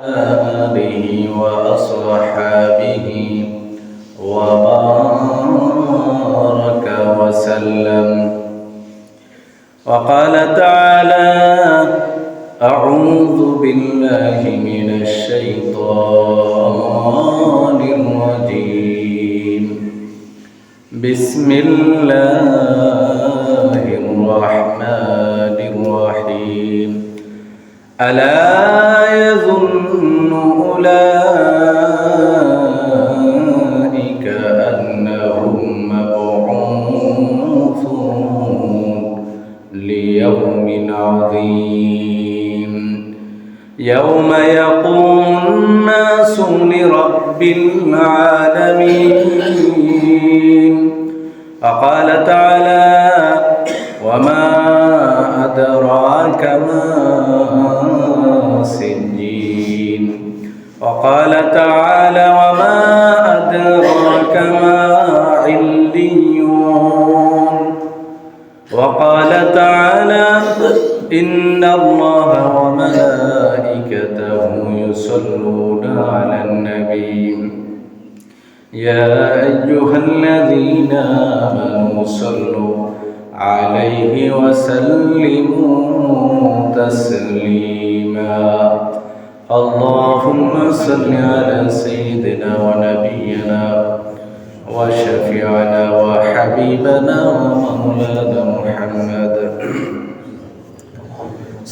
آله وأصحابه وبارك وسلم. وقال تعالى أعوذ بالله من الشيطان الرجيم. بسم الله الرحمن الرحيم. ألا يظن أولئك أنهم مبعوثون ليوم عظيم. يوم يقوم الناس لرب العالمين. وقال تعالى وما أدراك ما تعالى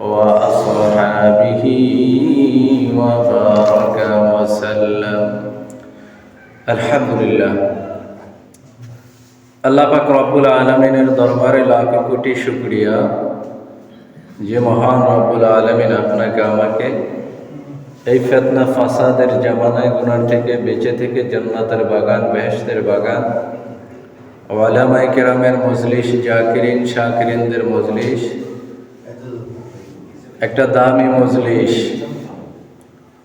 وأصحابه وبارك وسلم الحمد لله আল্লাহ পাক রব্বুল আলমিনের দরবারে লাখ কোটি শুক্রিয়া যে মহান রব্বুল আলমিন আপনাকে আমাকে এই ফেতনা ফাসাদের জামানায় গুনার থেকে বেঁচে থেকে জান্নাতের বাগান বেহেস্তের বাগান ওয়ালামাই কেরামের মজলিস জাকিরিন শাকিরিনদের মজলিস একটা দামি মজলিস।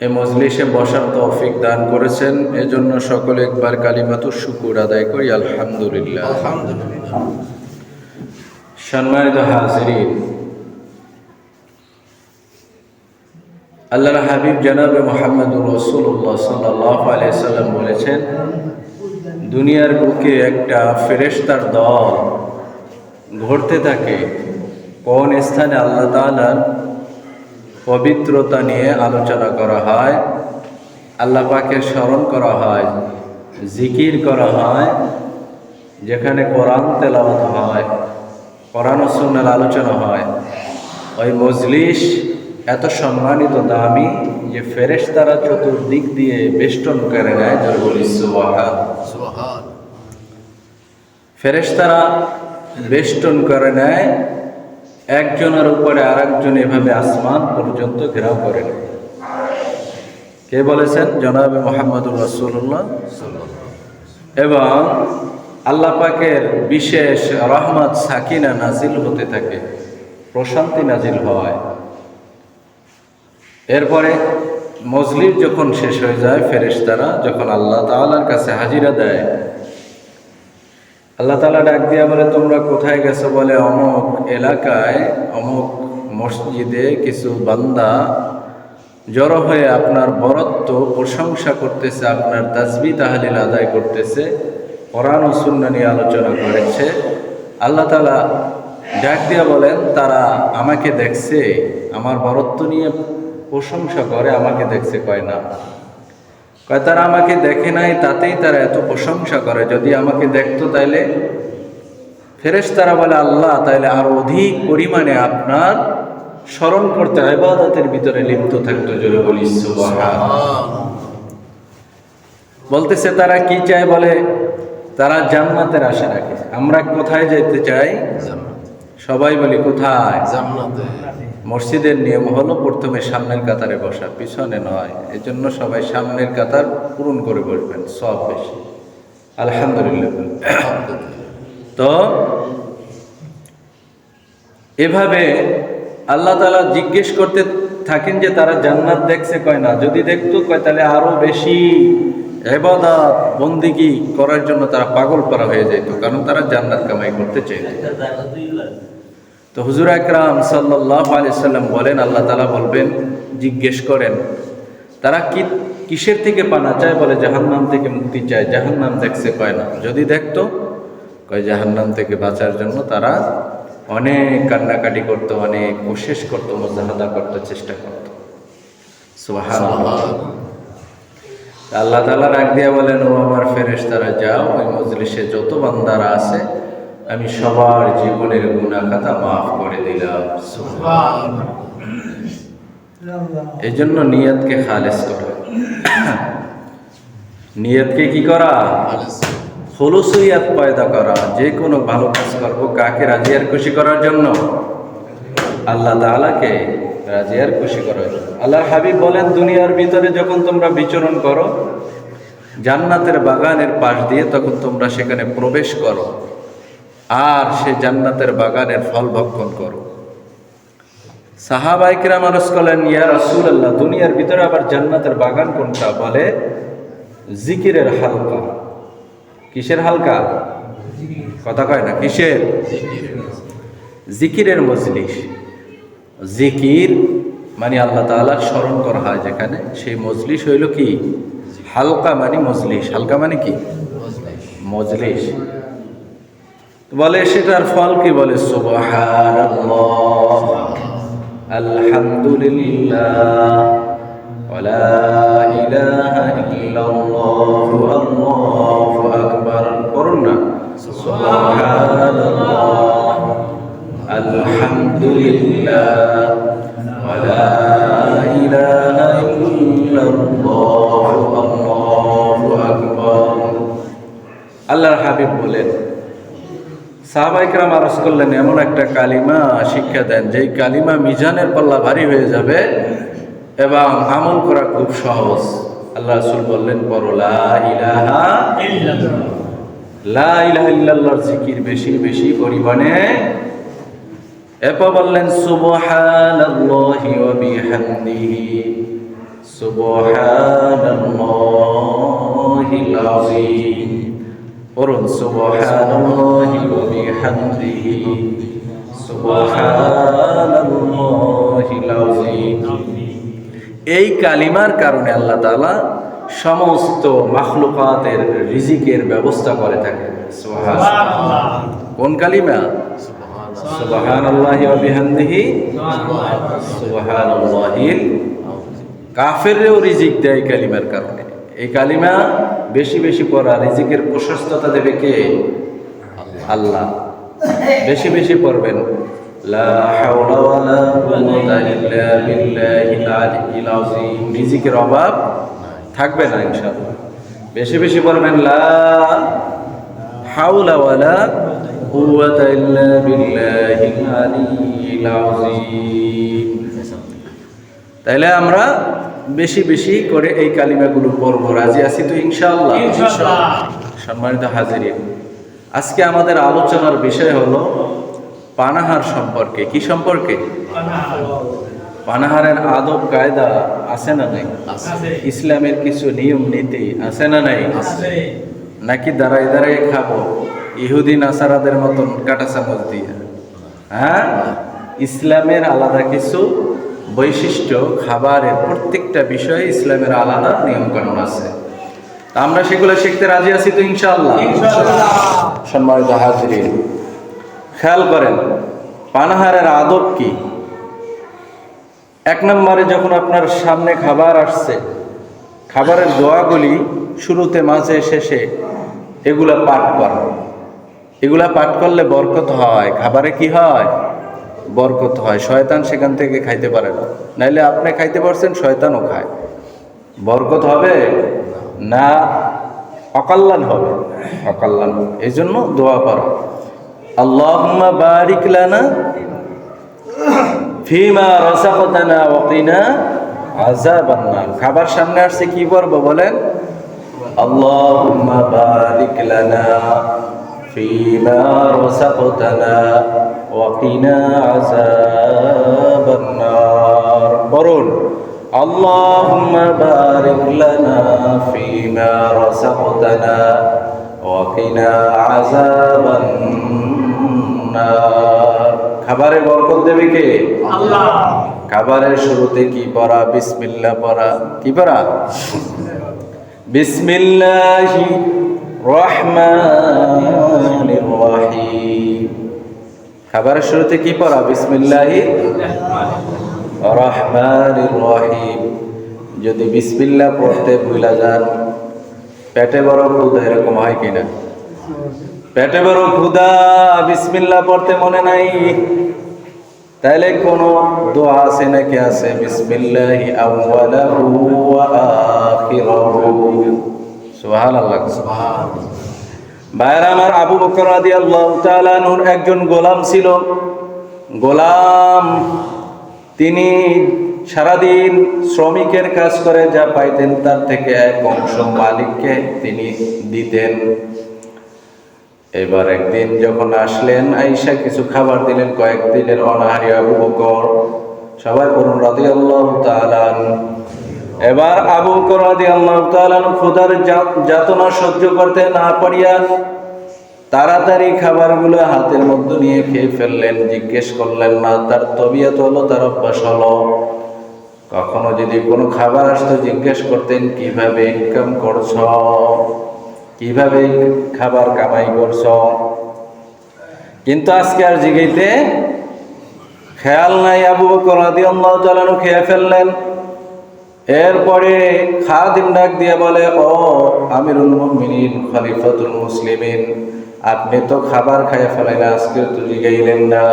এই মজলিসে বসার তৌফিক দান করেছেন। এজন্য সকলে একবার কালিমাতুর শুকুর আদায় করি। আলহামদুলিল্লাহ। সম্মানিত হাজিরিন আল্লাহর হাবিব জানাবে মোহাম্মদুর রসুল্লাহ সাল্লাহ আলিয়াল্লাম বলেছেন দুনিয়ার বুকে একটা ফেরেশতার দল ঘটতে থাকে। কোন স্থানে আল্লাহ তালার পবিত্রতা নিয়ে আলোচনা করা হয় আল্লাহ পাকের স্মরণ করা হয় জিকির করা হয় যেখানে কোরআন তেলাওয়াত হয় কোরআন সুন্নার আলোচনা হয়। ওই মজলিস এত সম্মানিত দামি যে ফেরেশতারা চতুর্দিক দিয়ে বেষ্টন করে নেয় যার বলি সুবাহান। ফেরেশতারা বেষ্টন করে নেয় একজনের উপরে আরেকজন এভাবে আসমান পর্যন্ত ঘেরাও করে নেয়। কে বলেছেন? জনাবে মোহাম্মদুর রসুল্লাহ এবং আল্লাহ পাকের বিশেষ রহমত সাকিনা নাজিল হতে থাকে, প্রশান্তি নাজিল হয়। এরপরে মজলিস যখন শেষ হয়ে যায়, ফেরেশতারা যখন আল্লাহ তাআলার কাছে হাজিরা দেয় আল্লাহ তালা ডাক দিয়া বলে, তোমরা কোথায় গেছো? বলে, অমুক এলাকায়, অমুক মসজিদে কিছু বান্দা জড়ো হয়ে আপনার বরত্ব প্রশংসা করতেছে, আপনার তাজবি তাহালিল আদায় করতেছে, কোরআন ও সুন্না নিয়ে আলোচনা করেছে। আল্লাহ তালা ডাক দিয়া বলেন, তারা আমাকে দেখছে, আমার বরত্ব নিয়ে প্রশংসা করে, আমাকে দেখছে কয় না? কয় তারা আমাকে দেখে নাই তাতেই তারা এত প্রশংসা করে। যদি আমাকে দেখতো তাইলে? ফেরেশ তারা বলে আল্লাহ তাইলে আরও অধিক পরিমাণে আপনার স্মরণ করতে ইবাদতের ভিতরে লিপ্ত থাকতো যদি বলি বলতেছে তারা কি চায়? বলে তারা জান্নাতের আশা রাখে। আমরা কোথায় যেতে চাই? সবাই বলি কোথায়? জান্নাতে। মসজিদের নিয়ম হলো প্রথমে সামনের কাতারে বসা পিছনে নয়। এজন্য সবাই সামনের কাতার পূরণ করে বসবেন সব বেশি। আলহামদুলিল্লাহ। তো এভাবে আল্লাহ তালা জিজ্ঞেস করতে থাকেন যে তারা জান্নাত দেখছে কয় না? যদি দেখতো কয় তাহলে আরও বেশি এবাদত বন্দিগি করার জন্য তারা পাগল পারা হয়ে যেত কারণ তারা জান্নাত কামাই করতে চাইত। তো হুজুর আকরাম সাল্লাহ সাল্লাম বলেন, আল্লাহ তালা বলবেন, জিজ্ঞেস করেন, তারা কি কিসের থেকে পানা চায় বলে, জাহান্নাম থেকে মুক্তি চায়? জাহান্নাম দেখছে কয় না? যদি দেখতো, কয় জাহান্নাম থেকে বাঁচার জন্য তারা অনেক কান্নাকাটি করতো, অনেক কোশেষ করতো মোজাহাদা করতে, চেষ্টা করতো। সুবহানাল্লাহ। আল্লাহ তালা রাগ দিয়া বলেন, ও আমার ফেরেশ তারা যাও, ওই মজলিসে যত বান্দারা আছে আমি সবার জীবনের গুণা খাতা মাফ করে দিলাম এই জন্য নিয়তকে খালেস করা। নিয়তকে কি করা? হলুসুইয়াত পয়দা করা। যে কোনো ভালো কাজ করব কাকে রাজি আর খুশি করার জন্য? আল্লাহ তাআলাকে রাজি আর খুশি করার জন্য। আল্লাহর হাবিব বলেন দুনিয়ার ভিতরে যখন তোমরা বিচরণ করো জান্নাতের বাগানের পাশ দিয়ে তখন তোমরা সেখানে প্রবেশ করো। আর সে জান্নাতের বাগানের ফল ভক্ষণ করো। সাহাবাইকরাম আরস করলেন, ইয়া রাসূল আল্লাহ দুনিয়ার ভিতরে আবার জান্নাতের বাগান কোনটা? বলে, জিকিরের হালকা। কিসের হালকা? কথা কয় না, কিসের? জিকিরের মজলিস। জিকির মানে আল্লাহ তাআলার স্মরণ করা হয় যেখানে, সেই মজলিস হইল কি? হালকা মানে মজলিস। হালকা মানে কি? মজলিস। বলে সেটার ফল কি বলে? আলহামদুলিল্লাহ। করুন না। আল্লাহর হাবিব বলেন সাহাবাইকরাম আরজ করলেন, এমন একটা কালিমা শিক্ষা দেন, যেই কালিমা মিজানের পাল্লা ভারী হয়ে যাবে এবং আমল করা খুব সহজ। আল্লাহ রাসূল বললেন বড় লা ইলাহা লা ইলাহা ইল্লাল্লাহর জিকির বেশি বেশি পরিমাণে। এরপর বললেন, সুবহানাল্লাহি ওয়া বিহামদিহি। সুবহানাল্লাহিল আযীম। পড়ুন, সুবহানাল্লাহি ওয়া বিহামদিহি। সুবহানাল্লাহিল আযীম এই কালিমার কারণে আল্লাহ তাআলা সমস্ত মাখলুকাতের রিজিকের ব্যবস্থা করে থাকেন। কোন কালিমা? সুবহানাল্লাহি ওয়া বিহামদিহি। সুবহানাল্লাহিল কাফেরও রিজিক দেয় কালিমার কারণে। এই কালিমা বেশি বেশি পড়া, রিজিকের প্রশস্ততা দেবে কে? আল্লাহ। বেশি বেশি পড়বেন। রিজিকের অভাব থাকবে না, ইনশাআল্লাহ। বেশি বেশি পড়বেন, লা আমরা বেশি বেশি করে এই কালিমাগুলো পড়ব। রাজি আছি তো ইনশাআল্লাহ? সম্মানিত হাজিরিন আজকে আমাদের আলোচনার বিষয় হলো পানাহার সম্পর্কে। কি সম্পর্কে? পানাহারের আদব কায়দা আছে না নাই? ইসলামের কিছু নিয়ম নীতি আছে না নাই? নাকি দাঁড়াই দাঁড়াই খাব? ইহুদি নাসারাদের মতন কাটা চামচ দিয়ে। হ্যাঁ? ইসলামের আলাদা কিছু বৈশিষ্ট্য খাবারের প্রত্যেকটা বিষয়ে ইসলামের আলাদা নিয়মকানুন আছে। তা আমরা সেগুলো শিখতে রাজি আছি তো ইনশাআল্লাহ? সম্মানিত হাজিরিন খেয়াল করেন পানাহারের আদব কি? এক নম্বরে যখন আপনার সামনে খাবার আসছে খাবারের দোয়াগুলি শুরুতে মাঝে শেষে এগুলা পাঠ করা। এগুলা পাঠ করলে বরকত হয়। খাবারে কি হয়? বরকত হয়। শয়তান সেখান থেকে খাইতে পারে না। নাইলে আপনি খাইতে পারছেন, শয়তানও খায়। বরকত হবে না অকল্যাণ হবে। অকল্যাণ এই জন্য দোয়া করা আল্লাহুম্মা বারিক লানা ফিমা রাযাকতানা ওয়া কিনা আযাবান খাবার সামনে আসছে, কি পড়ব বলেন? আল্লাহুম্মা বারিক লানা ফিমা রাযাকতানা ওয়া কিনা আযাবান নার পড়ুন اللهم بارك لنا فيما رزقتنا وقنا عذاب النار খাবারে বরকত দেবে কে আল্লাহ খাবারের শুরুতে কি পড়া বিসমিল্লাহ পড়া কি পড়া বিসমিল্লাহি রহমানির রহিম খাবারের শুরুতে কি পড়া? বিসমিল্লাহি রহমানির রহিম যদি বিসমিল্লাহ পড়তে ভুলা যান, পেটে বড় ক্ষুধা এরকম হয় কিনা? পেটে বড় ক্ষুধা, বিসমিল্লাহ পড়তে মনে নাই? তাইলে কোন দোয়া আছে নাকি আছে? বিসমিল্লাহি আউওয়ালাহু ওয়া আখিরাহু। সুবহানাল্লাহ। সুবহান ভাইরা আমার আবু বকর রাদিয়াল্লাহু তাআলা নূর একজন গোলাম ছিল। গোলাম, তিনি সারাদিন শ্রমিকের কাজ করে যা পাইতেন তার থেকে এক অংশ মালিককে তিনি দিতেন। এবার একদিন যখন আসলেন আইসা কিছু খাবার দিলেন। কয়েকদিনের অনাহারি আবু বকর, সবাই করুন রাদি আল্লাহ তালান এবার আবু বকর রাদি আল্লাহ যা- যাতনা সহ্য করতে না পারিয়া তাড়াতাড়ি খাবারগুলো হাতের মধ্যে নিয়ে খেয়ে ফেললেন, জিজ্ঞেস করলেন না তার তবিয়ত হলো, তার অভ্যাস হলো? কখনো যদি কোনো খাবার আসতো, জিজ্ঞেস করতেন, কীভাবে ইনকাম করছ? কীভাবে খাবার কামাই করছ? কিন্তু আজকে আর জিগাইতে খেয়াল নাই, আবু বকর রাদিয়াল্লাহু তাআলা খেয়ে ফেললেন। এরপরে খাদিম ডাক দিয়ে বলে, ও আমিরুল মুমিনিন, খলিফাতুল মুসলিমিন, আপনি তো খাবার খাইয়ে ফেলেন আজকে তো জিগাইলেন না।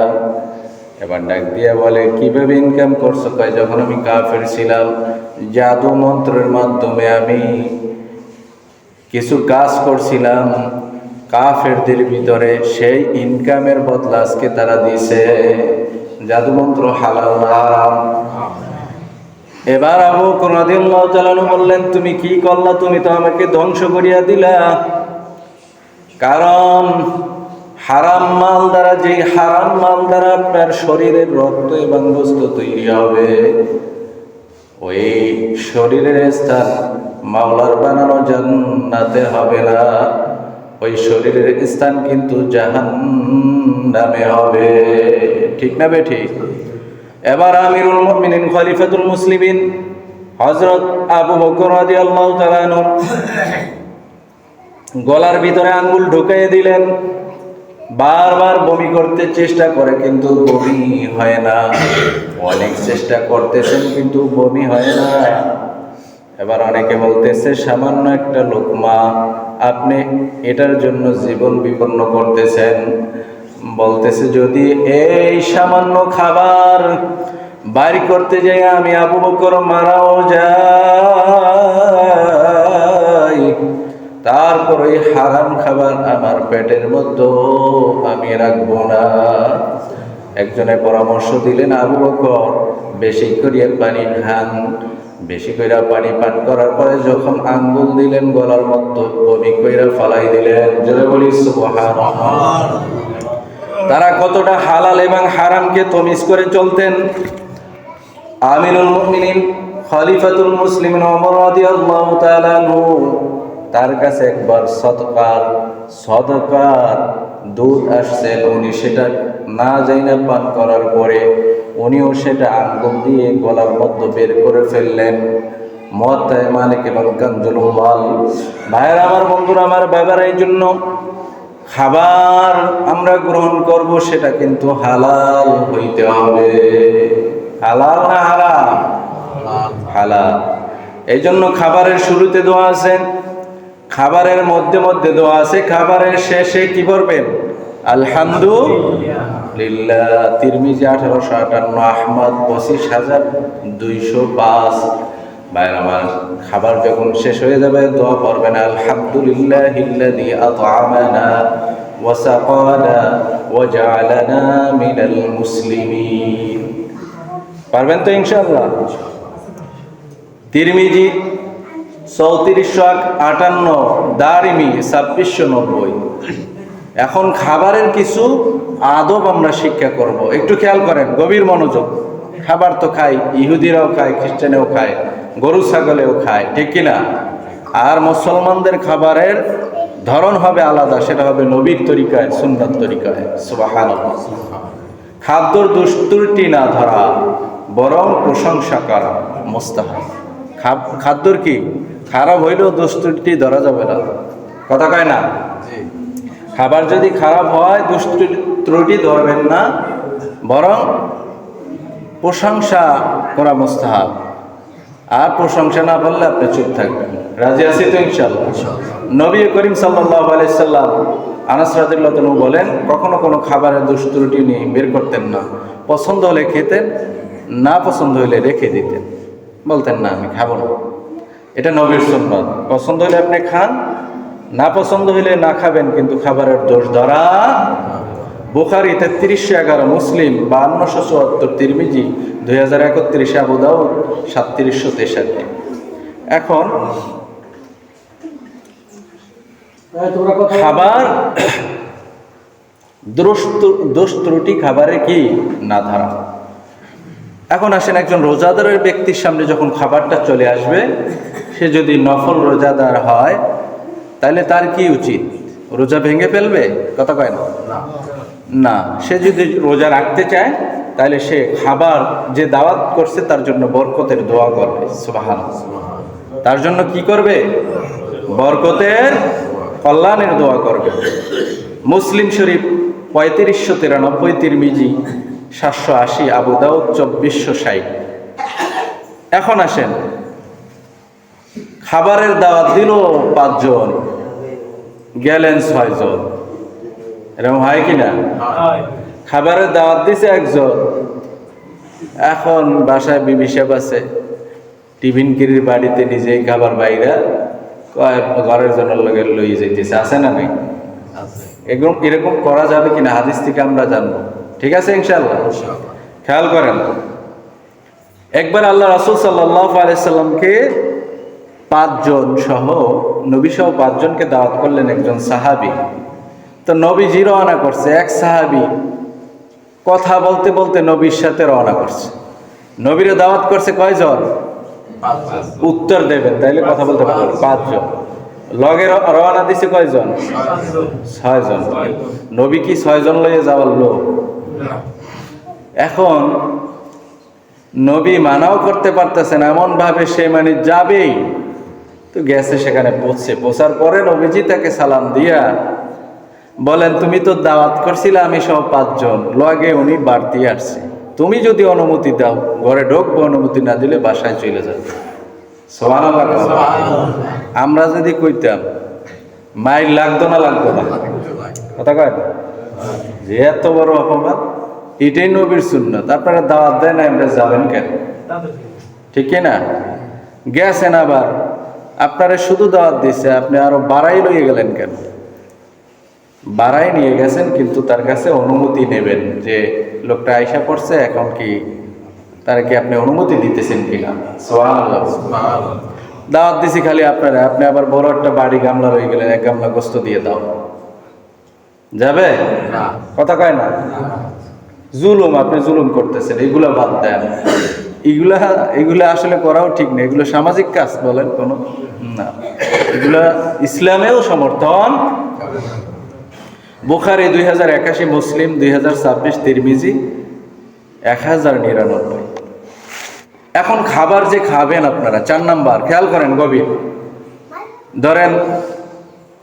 এবার ডাক দিয়ে বলে, কীভাবে ইনকাম করছ? কয়, যখন আমি কাফের ছিলাম, জাদু মন্ত্রের মাধ্যমে আমি কিছু কাজ করছিলাম, কাফেরদের ভিতরে সেই ইনকামের বদলা আজকে তারা দিছে জাদুমন্ত্র হালাল এবার আবু রাদিয়াল্লাহু তাআলা বললেন, তুমি কি করলা? তুমি তো আমাকে ধ্বংস করিয়া দিলা। কারণ হারাম মাল দ্বারা যে হারাম মাল দ্বারা আপনার শরীরের রক্ত এবং বস্তু তৈরি হবে, ওই শরীরের স্থান মাওলার বানানো জান্নাতে হবে না। ওই শরীরের স্থান কিন্তু জাহান নামে হবে। ঠিক না বে ঠিক? এবার আমিরুল মুমিনিন, খলিফাতুল মুসলিমিন, হযরত আবু বকর রাদিয়াল্লাহু তাআলা গলার ভিতরে আঙ্গুল ঢুকিয়ে দিলেন। বারবার বমি করতে চেষ্টা করে, কিন্তু বমি হয় না। অনেক চেষ্টা করতেছেন, কিন্তু বমি হয় না। এবার অনেকে বলতেছে, সামান্য একটা লোকমা, আপনি এটার জন্য জীবন বিপন্ন করতেছেন। বলতেছে, যদি এই সামান্য খাবার বাড়ি করতে যাই, আমি আবু বকর মারাও যাই। তারপর ওই হারাম খাবার আমার পেটের মধ্যে আমি রাখব না। একজনে পরামর্শ দিলেন আবু বকর, বেশি করিয়া পানি খান। বেশি কইরা পানি পান করার পরে যখন আঙ্গুল দিলেন, গলার মধ্যে বমি কইরা ফালাই দিলেন, জোরে বলি, সুবহানাল্লাহ। তারা কতটা হালাল এবং হারামকে তমিজ করে চলতেন। আমিনুল মুমিনিন, খলিফাতুল মুসলিমিন ওমর রাদিয়াল্লাহু তাআলা তার কাছে একবার সদকার সদকার দুধ আসছেন। উনি সেটা না যাইনা পান করার পরে উনিও সেটা আঙ্গুল দিয়ে গলার মধ্যে বের করে ফেললেন। মতায় মালিক এবং কাঞ্জুল মাল ভাইয়ের, আমার বন্ধুরা, আমার বাবার, এই জন্য খাবার আমরা গ্রহণ করব, সেটা কিন্তু হালাল হইতে হবে। হালাল না হারাম? হালাল। এই জন্য খাবারের শুরুতে দোয়া আছে, খাবারের মধ্যে মধ্যে দোয়া আছে, খাবারের শেষে কি করবেন আলহামদুলিল্লাহ। তিরমিজি আঠারোশো আটান্ন, আহমদ পঁচিশ হাজার দুইশো পাঁচ। ভাইয়ের, আমার খাবার যখন শেষ হয়ে যাবে, দোয়া করবেন আলহামদুলিল্লাহ ইল্লাযী আত'আমানা ওয়া সাকানা ওয়া জা'আলানা মিনাল মুসলিমিন। পারবেন তো ইনশাআল্লাহ? তিরমিজি চৌত্রিশশো আটান্ন, দারিমি ছাব্বিশশো নব্বই। এখন খাবারের কিছু আদব আমরা শিক্ষা করব। একটু খেয়াল করেন, গভীর মনোযোগ। খাবার তো খাই ইহুদিরাও খায় খ্রিস্টানেও খায় গরু ছাগলেও খায় ঠিক কিনা আর মুসলমানদের খাবারের ধরন হবে আলাদা সেটা হবে নবীর তরিকায় সুন্দর তরিকায় সুবাহান খাদ্যর দুস্তুরটি না ধরা বরং প্রশংসা করা মোস্তাহাব। খাদ্যর কি? খারাপ হইলেও দুস্তুরটি ধরা যাবে না। কথা কয় না? খাবার যদি খারাপ হয় দুষ্টুর ত্রুটি ধরবেন না বরং প্রশংসা করা মোস্তাহাব। আর প্রশংসা না করলে আপনি চুপ থাকবেন। রাজি আছি তো ইনশাল্লাহ নবী করিম সাল্লাহ আলাইসাল্লাম আনাস রাদিল্লাহ বলেন, কখনো কোনো খাবারের দুষ্ত্রুটি নিয়ে বের করতেন না। পছন্দ হলে খেতেন, না পছন্দ হলে রেখে দিতেন। বলতেন, না, আমি খাব না। এটা নবীর সুন্নত। পছন্দ হলে আপনি খান, না পছন্দ হলে না খাবেন, কিন্তু খাবারের দোষ ধরা বুখারি তেত্রিশশো এগারো মুসলিম বান্নশো চুয়াত্তর তিরমিজি দুই হাজার একত্রিশে আবুদাউ সাতত্রিশশো তেষট্টি। এখন খাবার দোষ ত্রু- ত্রুটি খাবারে কি? না ধারা। এখন আসেন একজন রোজাদারের ব্যক্তির সামনে যখন খাবারটা চলে আসবে সে যদি নফল রোজাদার হয় তাহলে তার কি উচিত? রোজা ভেঙে ফেলবে? কথা কয় না। না, সে যদি রোজা রাখতে চায়, তাহলে সে খাবার যে দাওয়াত করছে তার জন্য বরকতের দোয়া করবে সুবাহান তার জন্য কি করবে? বরকতের কল্যাণের দোয়া করবে। মুসলিম শরীফ পঁয়ত্রিশশো তিরানব্বই তিরমিজি, সাতশো আশি, আবু দাউদ চব্বিশশো ষাট। এখন আসেন, খাবারের দাওয়াত দিল পাঁচজন, গেলেন ছয়জন। এরকম হয় কি না খাবারের দাওয়াত দিছে একজন। এখন বাসায় বিবি সাহেব আছে। টিফিন কিরির বাড়িতে নিজেই খাবার বাইরা। ঘরের জন্য লগে লইয়ে যাইতেছে। আছে না নাই? এরকম এরকম করা যাবে কিনা? হাদিস থেকে আমরা জানব। ঠিক আছে ইনশাল্লাহ খেয়াল করেন। একবার আল্লাহ রাসুল সাল্লাহ আলাইসাল্লামকে পাঁচজন সহ নবী সহ পাঁচজনকে দাওয়াত করলেন একজন সাহাবি। তো নবীজি রওনা করছে, এক সাহাবি কথা বলতে বলতে নবীর সাথে রওনা করছে। নবীরে দাওয়াত করছে কয়জন? উত্তর দেবেন, তাইলে কথা বলতে পারবেন। পাঁচজন। লগে রওনা দিছে কয়জন? ছয়জন। নবী কি ছয়জন লইয়ে যাওয়ার লোক? এখন নবী মানাও করতে পারতেছেন এমন ভাবে সে মানে যাবেই। তো গেছে সেখানে, পৌঁছে। পৌঁছার পরে নবীজি তাকে সালাম দিয়া বলেন তুমি তো দাওয়াত করছিলে আমি সহ পাঁচজন। লগে উনি বাড়তি আসছে। তুমি যদি অনুমতি দাও ঘরে ঢোকবো অনুমতি না দিলে বাসায় চলে যাবে। আমরা যদি কইতাম মাইল লাগতো না লাগতো না। কথা কয় যে এত বড় অপমান এটাই নবীর সুন্নত। আপনারা দাওয়াত দেন না আমরা যাবেন কেন? ঠিক না? গেছেন আবার। আপনারা শুধু দাওয়াত দিছে আপনি আরও বাড়াই লইয়ে গেলেন কেন? বাড়াই নিয়ে গেছেন কিন্তু তার কাছে অনুমতি নেবেন যে লোকটা আইসা পড়ছে এখন কি তার কি আপনি অনুমতি দিতেছেন কিনা? দাওয়াত দিছি খালি আপনারা আপনি আবার বড় একটা বাড়ি গামলা রয়ে গেলেন এক গামলা গোস্ত দিয়ে দাও। যাবে? কথা কয় না? জুলুম আপনি জুলুম করতেছেন এগুলা বাদ দেন। এগুলা এগুলা আসলে করাও ঠিক না এগুলো সামাজিক কাজ বলেন কোনো। না এগুলা ইসলামেও সমর্থন। বুখারি দুই হাজার একাশি, মুসলিম দুই হাজার ছাব্বিশ, তিরমিজি এক হাজার নিরানব্বই। এখন খাবার যে খাবেন আপনারা, চার নাম্বার, খেয়াল করেন গভীর। ধরেন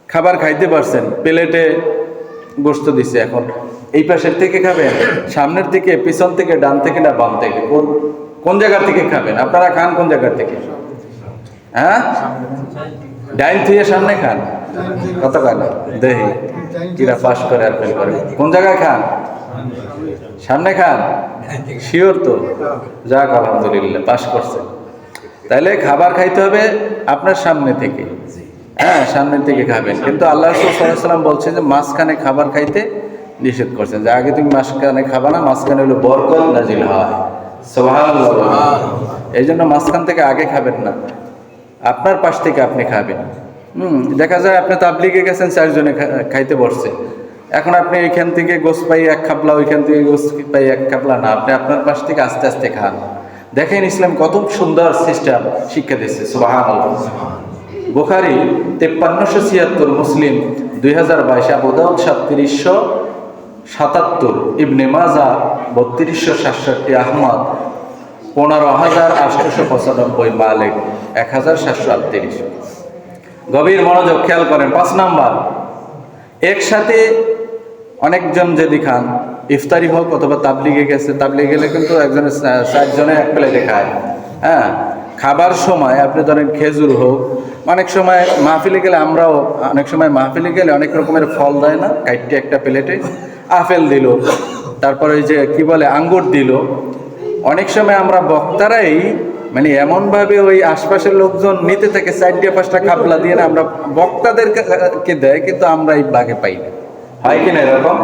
খাবার খাইতে পারছেন, প্লেটে গোস্ত দিছে এখন। এই পাশের থেকে খাবেন, সামনের থেকে, পিছন থেকে, ডান থেকে না বাম থেকে? কোন কোন জায়গা থেকে খাবেন? আপনারা খান কোন জায়গা থেকে? হ্যাঁ? ডাইন থেকে সামনে খান। কত খান? দেহি। কিরা পাস করে আর ফেল করে। কোন জায়গায় খান? সামনে খান। শিওর তো। যাক আলহামদুলিল্লাহ পাস করছে। তাহলে খাবার খাইতে হবে আপনার সামনে থেকে। হ্যাঁ সামনের থেকে খাবেন। কিন্তু আল্লাহ সাল্লাম বলছেন যে মাঝখানে খাবার খাইতে নিষেধ করছেন। যে আগে তুমি মাঝখানে খাবা না মাঝখানে হলো বরকত নাজিল হয়। এই জন্য মাঝখান থেকে আগে খাবেন না। আপনার পাশ থেকে আপনি খাবেন। হুম, দেখা যায় আপনি তাবলিগে গেছেন, চারজনে খাইতে বসছে। এখন আপনি এইখান থেকে গোস পাই এক খাপলা, ওইখান থেকে গোস পাই এক খাপলা না, আপনি আপনার পাশ থেকে আস্তে আস্তে খান। দেখেন ইসলাম কত সুন্দর সিস্টেম শিক্ষা দিচ্ছে, সুবহানাল্লাহ। বুখারি তেপ্পান্নশো ছিয়াত্তর, মুসলিম দুই হাজার বাইশ আবুদাউদ সাতত্রিশশো সাতাত্তর, ইবনে মাজা বত্রিশশো সাতষট্টি, আহমদ পনেরো হাজার আটশোশো পঁচানব্বই মালিক, এক হাজার সাতশো আটত্রিশ। গভীর মনোযোগ খেয়াল করেন, পাঁচ নাম্বার, একসাথে অনেকজন যদি খান, ইফতারি হোক অথবা তাবলিগে গেছে, তাবলিগে গেলে কিন্তু একজনের চারজনে এক প্লেটে খায়। হ্যাঁ খাবার সময়, আপনি ধরেন খেজুর হোক, অনেক সময় মাহফিলে গেলে আমরাও, অনেক সময় মাহফিলে গেলে অনেক রকমের ফল দেয় না, কাইটে একটা প্লেটে, আপেল দিল, তারপরে ওই যে কি বলে, আঙ্গুর দিল অনেক সময় আমরা বক্তারাই মানে এমনভাবে ওই আশপাশের লোকজন নিতে থাকে চারটে পাঁচটা খাপলা দিয়ে না, আমরা বক্তাদেরকে দেয় কিন্তু আমরা এই বাগে পাই না। হয় কিনা এরকম?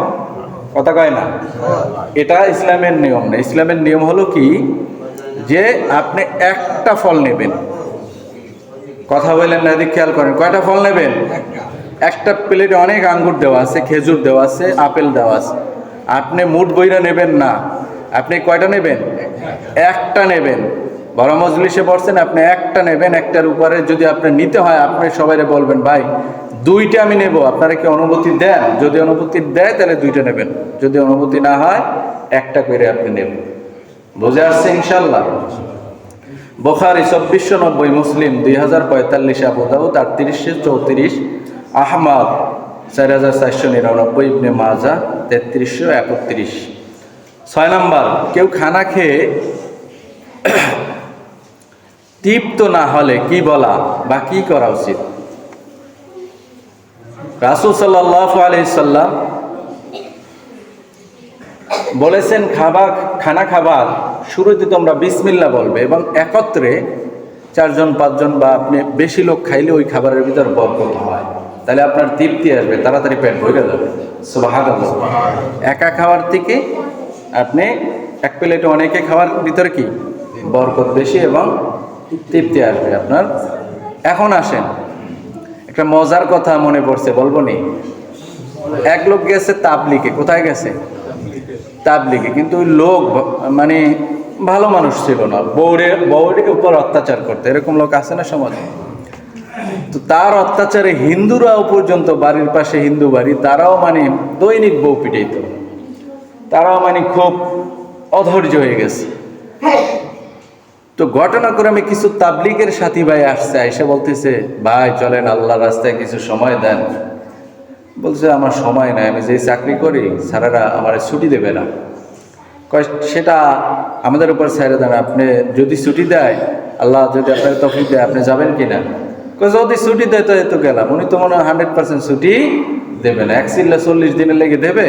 কথা কয় না? এটা ইসলামের নিয়ম না। ইসলামের নিয়ম হলো কি? যে আপনি একটা ফল নেবেন। কথা বললেন না, এদিক খেয়াল করেন। কয়টা ফল নেবেন? একটা প্লেটে অনেক আঙ্গুর দেওয়া আছে, খেজুর দেওয়া আছে, আপেল দেওয়া আছে। আপনি মুঠ বইরা নেবেন না। আপনি কয়টা নেবেন? একটা নেবেন। বড় মজলিসে বসছেন, আপনি একটা নেবেন, একটার উপরে যদি আপনি নিতে হয়, আপনি সবাই বলবেন, ভাই, দুইটা আমি নেব। আপনারা কি অনুমতি দেন? যদি অনুমতি দেয়, তাহলে দুইটা নেবেন। যদি অনুমতি না হয়, একটা করে আপনি নেবেন বুঝে আসছে ইনশাল্লাহ? বোখারি চব্বিশশো নব্বই, মুসলিম দুই হাজার পঁয়তাল্লিশ, আবু দাউদ আটত্রিশশো চৌত্রিশ, আহমদ চার হাজার চারশো নিরানব্বই মাজা তেত্রিশশো একত্রিশ। ছয় নম্বর, কেউ খানা খেয়ে তৃপ্ত না হলে কি বলা বা কি করা উচিত? রাসুল সাল্লাম বলেছেন খাবার খানা খাবার শুরুতে তোমরা বিসমিল্লা বলবে এবং একত্রে চারজন, পাঁচজন বা আপনি বেশি লোক খাইলে ওই খাবারের ভিতর বরকত হয়। তাহলে আপনার তৃপ্তি আসবে, তাড়াতাড়ি পেট ভরে যাবে। একা খাওয়ার থেকে আপনি এক প্লেটে অনেকে খাওয়ার ভিতরে কি? বরকত বেশি এবং তৃপ্তি আসবে আপনার। এখন আসেন। একটা মজার কথা মনে পড়ছে, বলব নি? এক লোক গেছে তাবলিকে কোথায় গেছে? তাবলিগে। কিন্তু লোক মানে ভালো মানুষ ছিল না। বৌরে বৌরের উপর অত্যাচার করতে। এরকম লোক আছে না সমাজে? তো তার অত্যাচারে হিন্দুরাও পর্যন্ত বাড়ির পাশে হিন্দু বাড়ি, তারাও মানে দৈনিক বউ পিটাইত। তারাও মানে খুব অধৈর্য হয়ে গেছে। তো ঘটনাক্রমে কিছু তাবলিগের সাথী ভাই আসছে এসে বলতেছে ভাই চলেন আল্লাহ রাস্তায় কিছু সময় দেন। বলছে আমার সময় নাই আমি যেই চাকরি করি স্যারেরা আমার ছুটি দেবে না। কয় সেটা আমাদের উপর ছেড়ে দেন আপনি যদি ছুটি দেয় আল্লাহ যদি আপনার তফিক দেয় আপনি যাবেন কি না কয় যদি ছুটি দেয় তো এত গেলাম। উনি তো মনে হয় হান্ড্রেড পার্সেন্ট ছুটি দেবে না। এক চিল্লা চল্লিশ দিনের লেগে দেবে।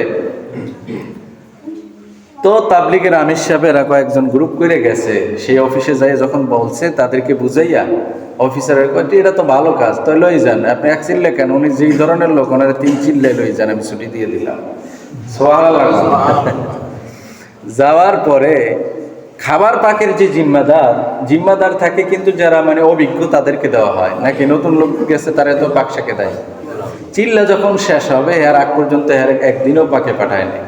তো তাবলিগের আমির সাহেবেরা কয়েকজন গ্রুপ করে গেছে। সেই অফিসে যাই যখন বলছে, তাদেরকে বুঝাইয়া অফিসারের কয়টি এটা তো ভালো কাজ, তো লই যান। আপনি এক চিল্লে কেন? উনি যেই ধরনের লোক, ওনারা তিন চিল্লে লই যান, আমি ছুটি দিয়ে দিলাম। যাওয়ার পরে খাবার পাকের যে জিম্মাদার জিম্মাদার থাকে কিন্তু যারা মানে অভিজ্ঞ তাদেরকে দেওয়া হয়। নাকি নতুন লোক গেছে, তারা তো পাক শাকে দেয়। চিল্লা যখন শেষ হবে, এর আগ পর্যন্ত এর একদিনও পাকে পাঠায়নি।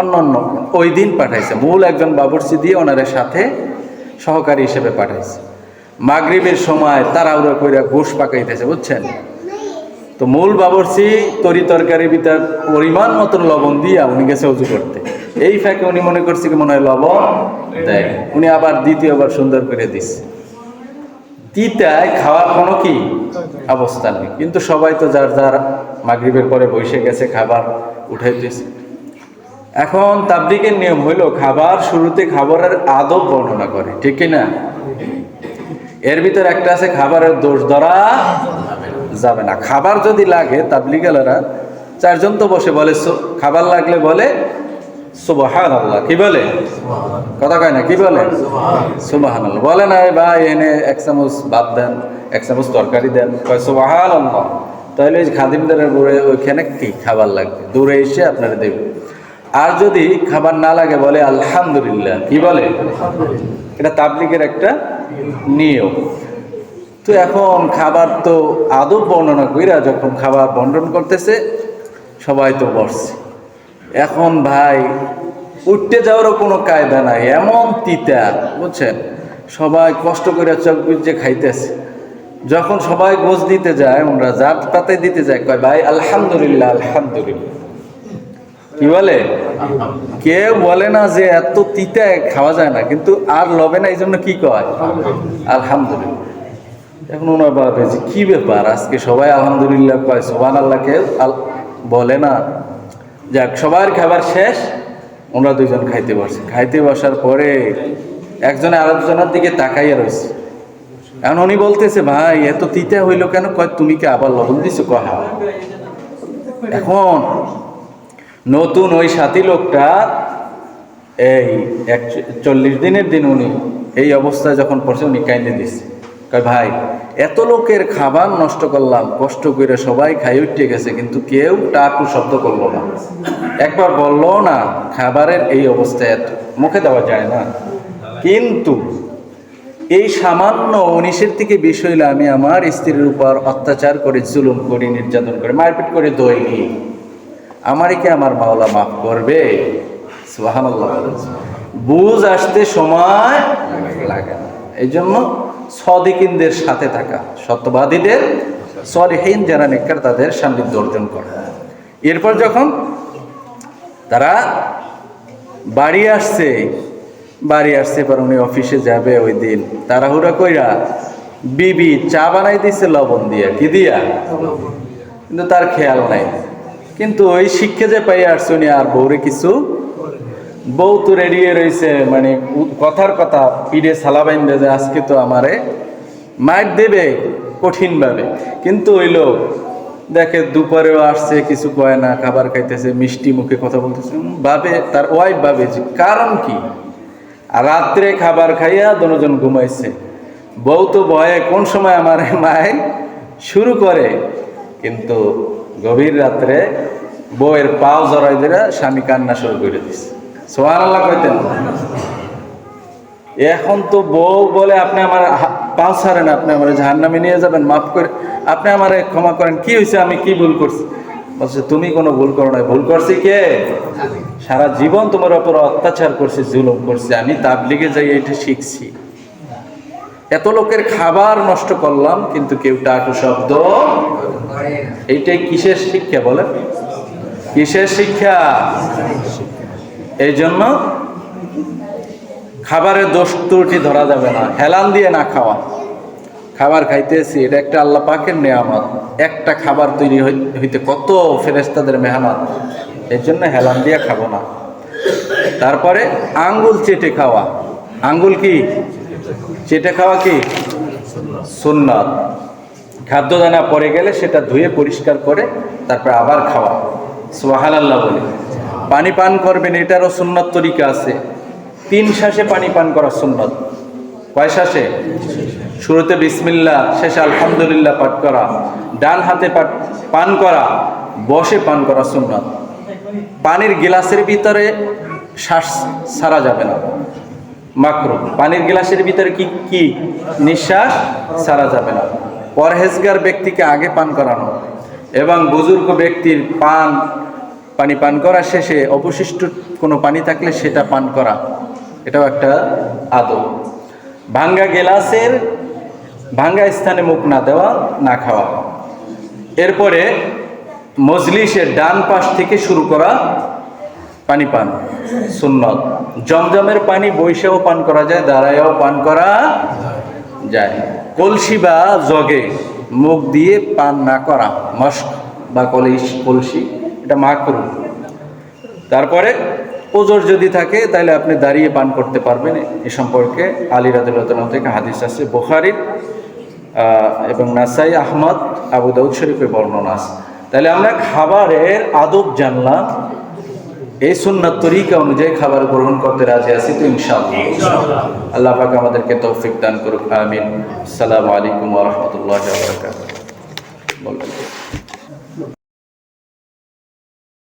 অন্য অন্য ওই দিন পাঠাইছে। মূল একজন বাবুর্চি দিয়ে ওনারের সাথে সহকারী হিসেবে পাঠাইছে। মাগরিবের সময় তারা তাড়াহুড়ো কইরা গোশ পাকাইতেছে, বুঝছেন? তো মূল বাবরচি তরি তরকারির ভিতর পরিমাণ মতন লবণ দিয়া উনি গেছে উজু করতে। এই ফাঁকে উনি মনে করছে কি মনে হয় লবণ? দেয়। উনি আবার দ্বিতীয়বার সুন্দর করে দিচ্ছে তিতায় খাওয়ার কোনো কি অবস্থা নেই। কিন্তু সবাই তো যার যার মাগরিবের পরে বসে গেছে, খাবার উঠাইতেছে। এখন তাবলিকের নিয়ম হইল খাবার শুরুতে খাবারের আদব বর্ণনা করে, ঠিক না? এর ভিতর একটা আছে, খাবারের দোষ ধরা যাবে না। খাবার যদি লাগে তাবলিগালারা চারজন তো বসে বলে খাবার লাগলে বলে সুবাহান আল্লাহ কি বলে? কথা কয় না, কি বলে? সুবাহান আল্লাহ বলে না, "এ ভাই, এনে এক চামচ ভাত দেন, এক চামচ তরকারি দেন। কয় সুবাহান আল্লাহ তাহলে ওই খাদিমদের বলে ওইখানে কি খাবার লাগবে? দূরে এসে আপনারা দেবে আর যদি খাবার না লাগে বলে, আলহামদুলিল্লাহ কি বলে? এটা তাবলিগের একটা নিয়ম। তো এখন খাবার তো আদব বর্ণনা কইরা যখন খাবার বন্টন করতেছে, সবাই তো বসছে। এখন ভাই, উঠতে যাওয়ারও কোনো কায়দা নাই, এমন তিতা, বুঝছেন? সবাই কষ্ট করে চোখ বুঝে খাইতেছে। যখন সবাই গোছ দিতে যায় ওরা জাত পাতে দিতে যায়, কয়, ভাই, আলহামদুলিল্লাহ আলহামদুলিল্লাহ। কি বলে? কেউ বলে না যে এত তিতা খাওয়া যায় না, কিন্তু আর লবে না এই জন্য কি কয়? আলহামদুলিল্লাহ। এখন ওনার ভাবে যে কি ব্যাপার? আজকে সবাই আলহামদুলিল্লাহ কয় সোবান আল্লাহকে আল- বলে না। যাক, সবার খাবার শেষ, ওনারা দুজন খাইতে বসে খাইতে বসার পরে একজনে আরেকজনের দিকে তাকাইয়া রয়েছে এখন উনি বলতেছে, ভাই, এত তিতা হইল কেন? কয়, তুমি কি আবার লবণ দিছো? কহা এখন নতুন ওই সাথী লোকটা, এই এক চল্লিশ দিনের দিন উনি এই অবস্থায় যখন পড়ছে, উনি কাইন্দে দিচ্ছে কয়, ভাই, এত লোকের খাবার নষ্ট করলাম, কষ্ট করে সবাই খাই, উঠে গেছে, কিন্তু কেউ টাকু শব্দ করল না। একবার বলল না, খাবারের এই অবস্থায় এত, মুখে দেওয়া যায় না। কিন্তু এই সামান্য উনিশের থেকে বিষ হইলে আমি আমার স্ত্রীর উপর অত্যাচার করে, জুলুম করি, নির্যাতন করে, মারপিট করে দইনি আমারই কি আমার মাওলা মাফ করবে? বুঝ আসতে সময় লাগে না। এই জন্য সদিকিনদের সাথে থাকা, সত্যবাদীদের, সলিহীন যারা নেককার, তাদের সান্নিধ্য অর্জন করে। এরপর যখন তারা বাড়ি আসছে বাড়ি আসছে পর উনি অফিসে যাবে ওই দিন। তাড়াহুড়া কইরা বিবি চা বানাই দিছে লবণ দিয়া। কি দিয়া? কিন্তু তার খেয়াল নাই। কিন্তু ওই শিক্ষা যে পাই আসছে উনি আর বউরে কিছু বউ তো রেডি রয়েছে মানে কথার কথা পিড়ে সালাবাইন যে আজকে তো আমারে মাইট দেবে কঠিনভাবে। কিন্তু ওই লোক দেখে দুপুরেও আসছে, কিছু কয় না, খাবার খাইতেছে, মিষ্টি মুখে কথা বলতেছে। ভাবে, তার ওয়াইফ ভাবে যে কারণ কি? রাত্রে খাবার খাইয়া দুজন ঘুমাইছে। বউ তো ভয়ে কোন সময় আমার মায়ের শুরু করে? কিন্তু গভীর রাত্রে বউয়ের পাও জড়াই দিরা স্বামী কান্না শুরু করে দিছে। সোহান আল্লাহ কইতেন। এখন তো বউ বলে আপনি আমার হা- পা ছাড়েন আপনি আমার জাহান নামে নিয়ে যাবেন মাফ করে আপনি আমার ক্ষমা করেন কি হয়েছে আমি কি ভুল করছি? বলছে তুমি কোনো ভুল করো না ভুল করছি কে? সারা জীবন তোমার ওপর অত্যাচার করছে জুলুম করছে আমি তাবলিগে যাই এটা শিখছি। এত লোকের খাবার নষ্ট করলাম কিন্তু কেউ টাকু শব্দ এইটাই কিসের শিক্ষা বলে কিসের শিক্ষা? এই জন্য খাবারের দোষ ত্রুটি ধরা যাবে না। হেলান দিয়ে না খাওয়া। খাবার খাইতেছি, এটা একটা আল্লাহ পাকের নেয়ামত। একটা খাবার তৈরি হই- হইতে কত ফেরেস্তাদের মেহনত। এর জন্য হেলান দিয়ে খাব না। তারপরে আঙ্গুল চেটে খাওয়া। আঙ্গুল কি? চেটে খাওয়া কি? সুন্নত। খাদ্যদানা পরে গেলে সেটা ধুয়ে পরিষ্কার করে তারপরে আবার খাওয়া। সোহান আল্লাহ বলে। পানি পান করবেন, এটারও সুন্নত তরিকা আছে। তিন শ্বাসে পানি পান করা সুন্নত। কয় শ্বাসে? শুরুতে বিসমিল্লা শেষে আলহামদুলিল্লাহ পাঠ করা। ডান হাতে পান করা, বসে পান করা সুন্নত। পানির গিলাসের ভিতরে শ্বাস ছাড়া যাবে না। মাকরু, পানির গ্লাসের ভিতরে কি কি? নিঃশ্বাস ছাড়া যাবে না। পরহেজগার ব্যক্তিকে আগে পান করানো। এবং বুজুর্গ ব্যক্তির পান, পানি পান করা শেষে অবশিষ্ট কোনো পানি থাকলে সেটা পান করা। এটাও একটা আদব। ভাঙ্গা গেলাসের ভাঙ্গা স্থানে মুখ না দেওয়া, না খাওয়া। এরপরে মজলিসের ডান পাশ থেকে শুরু করা পানি পান, সুন্নত। জমজমের পানি বৈশাও পান করা যায় দাঁড়ায়ও পান করা যায়। কলসি বা জগে মুখ দিয়ে পান না করা, মস্ক বা কলিস, কলসি, এটা মাকরু তারপরে ওজোর যদি থাকে, তাহলে আপনি দাঁড়িয়ে পান করতে পারবেন। এ সম্পর্কে আলী রাদুল্লাহ থেকে হাদিস আছে বোখারির এবং নাসাই আহমদ, আবু দাউদ শরীফের বর্ণনা আছে। তাহলে আমরা খাবারের আদব জানলাম। এই সুন্নার তরিকা অনুযায়ী খাবার গ্রহণ করতে রাজি আছি তো ইনশাআল্লাহ। আল্লাহ পাক আমাদেরকে তৌফিক দান করুক আমিন। আসসালামু আলাইকুম ওয়া রাহমাতুল্লাহি ওয়া বারাকাতুহু। বলবেন।